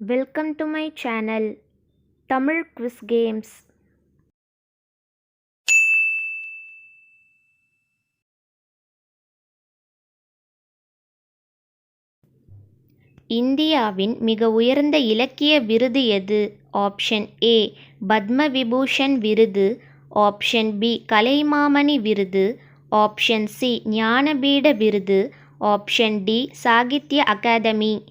Welcome to my channel Tamil quiz games இந்தியாவின் மிக உயர்ந்த இலக்கிய விருது எது? ஆப்ஷன் ஏ பத்ம விபூஷன் விருது. ஆப்ஷன் பி கலைமாமணி விருது. ஆப்ஷன் சி ஞானபீட விருது. Option D Sahitya Akademi.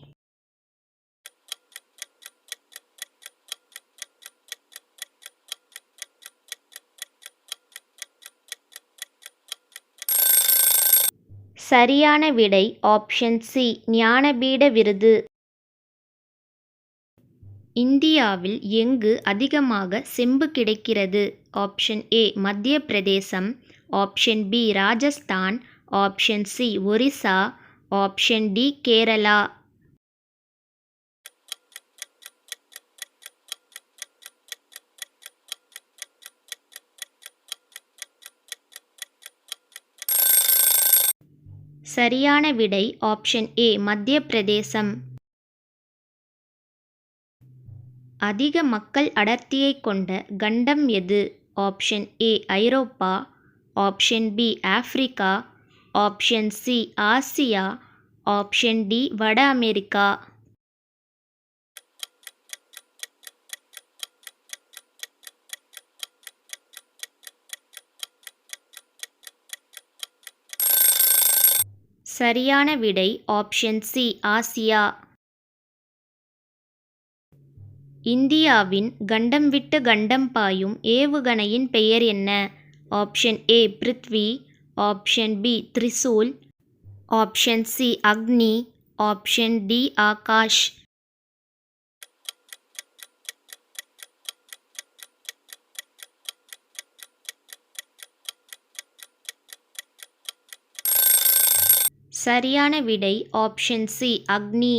சரியான விடை ஆப்ஷன் சி ஞானபீட விருது. இந்தியாவில் எங்கு அதிகமாக செம்பு கிடைக்கிறது? Option A Madhya Pradesh. Option B Rajasthan. Option C Orissa. Option D Kerala. சரியான விடை ஆப்ஷன் ஏ மத்திய பிரதேசம் அதிக மக்கள் அடர்த்தியை கொண்ட கண்டம் எது? Option A Europe. Option B Africa option C Asia. Option D வட அமெரிக்கா. சரியான விடை ஆப்ஷன் சி ஆசியா. இந்தியாவின் கண்டம் விட்டு கண்டம் பாயும் ஏவுகணையின் பெயர் என்ன? Option A Prithvi. Option B Trishul. Option C Agni. Option D Akash. சரியான விடை ஆப்ஷன் சி அக்னி.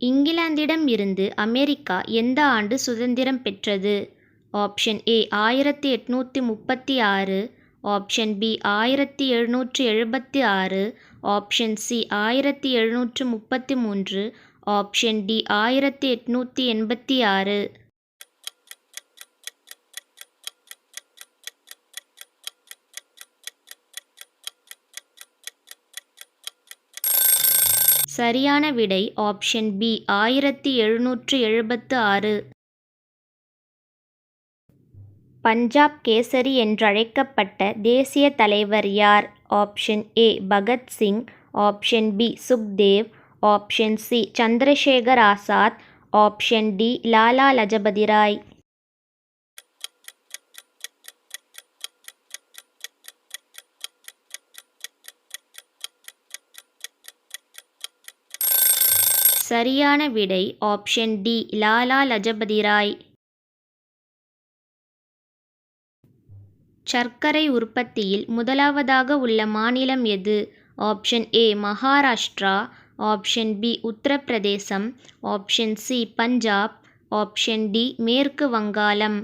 இங்கிலாந்திடம் இருந்து அமெரிக்கா எந்த ஆண்டு சுதந்திரம் பெற்றது? ஆப்ஷன் ஏ ஆயிரத்தி எட்நூற்றி முப்பத்தி ஆறு. ஆப்ஷன் பி ஆயிரத்தி எழுநூற்றி எழுபத்தி ஆறு. ஆப்ஷன் சி ஆயிரத்தி எழுநூற்று முப்பத்தி மூன்று. ஆப்ஷன் டி ஆயிரத்தி எட்நூற்றி எண்பத்தி ஆறு. சரியான விடை ஆப்ஷன் பி ஆயிரத்தி எழுநூற்று எழுபத்து ஆறு. பஞ்சாப் கேசரி என்றழைக்கப்பட்ட தேசிய தலைவர் யார்? Option A Bhagat Singh option B Sukhdev. Option C Chandrasekhar Azad. Option D Lala Lajpat Rai. சரியான விடை ஆப்ஷன் டி. லாலா லஜபதி ராய். சர்க்கரை உற்பத்தியில் முதலாவதாக உள்ள மாநிலம் எது? Option A Maharashtra. Option B Uttar Pradesh. Option C Punjab. Option D மேற்கு வங்காளம்.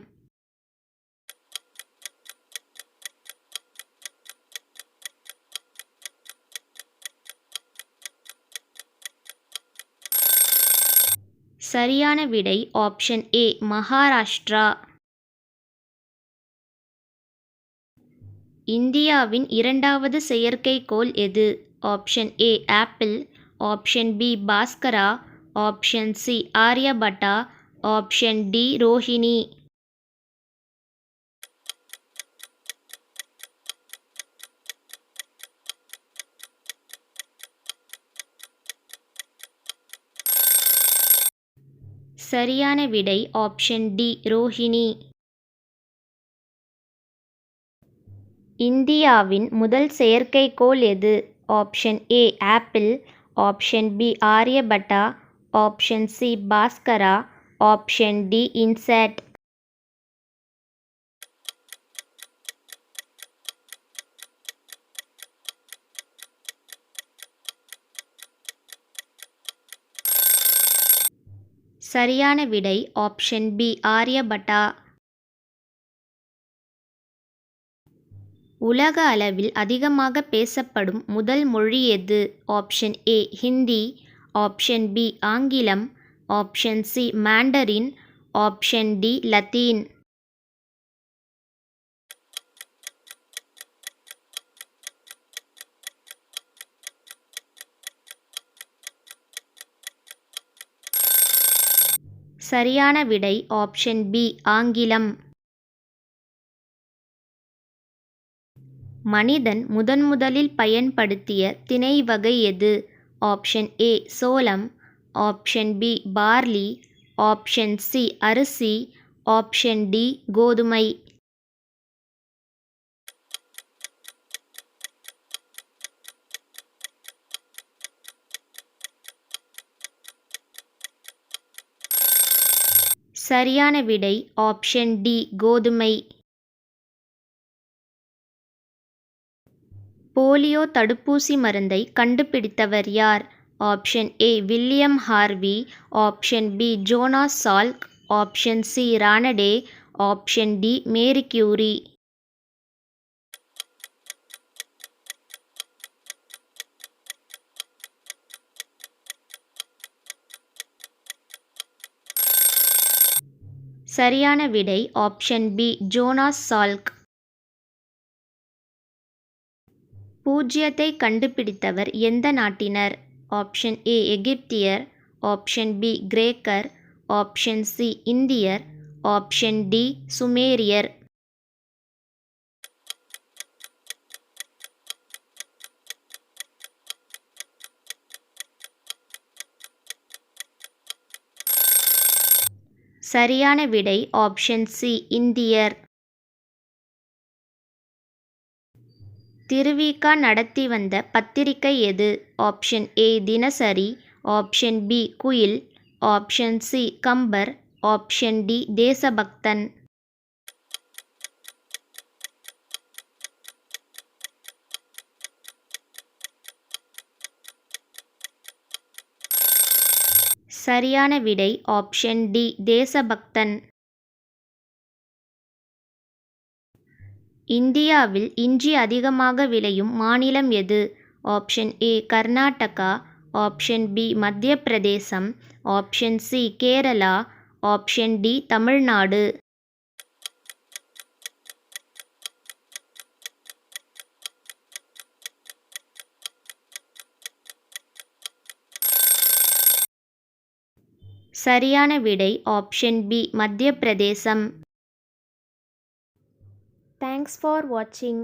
சரியான விடை ஆப்ஷன் ஏ மகாராஷ்டிரா. இந்தியாவின் இரண்டாவது செயற்கைக்கோள் எது? Option A Apple option B Bhaskara. Option C Aryabhata. Option D Rohini. சரியான விடை ஆப்ஷன் டி ரோஹிணி. இந்தியாவின் முதல் செயற்கைக்கோள் எது? Option A Apple option B Aryabhata. Option C Bhaskara. Option D INSAT சரியான விடை ஆப்ஷன் பி ஆரியபட்டா உலக அளவில் அதிகமாக பேசப்படும் முதல் மொழி எது? Option A Hindi. Option B ஆங்கிலம். Option C Mandarin. Option D Latin. சரியான விடை ஆப்ஷன் பி ஆங்கிலம். மனிதன் முதன்முதலில் பயன்படுத்திய திணை வகை எது? ஆப்ஷன் ஏ சோளம். Option B barley. Option C அரிசி. ஆப்ஷன் டி கோதுமை. சரியான விடை ஆப்ஷன் டி கோதுமை. போலியோ தடுப்பூசி மருந்தை கண்டுபிடித்தவர் யார்? Option A William Harvey. Option B Jonas Salk. Option C Ranade. Option D Marie Curie. சரியான விடை ஆப்ஷன் பி ஜோனாஸ் சால்க். பூஜ்ஜியத்தை கண்டுபிடித்தவர் எந்த நாட்டினர்? ஆப்ஷன் ஏ எகிப்தியர். ஆப்ஷன் பி கிரேக்கர். ஆப்ஷன் சி இந்தியர். ஆப்ஷன் டி சுமேரியர். சரியான விடை ஆப்ஷன் சி இந்தியர். திருவிக நடத்தி வந்த பத்திரிகை எது? Option A Dinasari. Option B Kuyil. Option C Kambar. Option D Desabhakthan. சரியான விடை ஆப்ஷன் டி தேசபக்தன். இந்தியாவில் இஞ்சி அதிகமாக விளையும் மாநிலம் எது? Option A Karnataka. Option B Madhya Pradesh option C Kerala. Option D Tamil Nadu. சரியான விடை option B Madhya Pradesh. Thanks for வாட்சிங்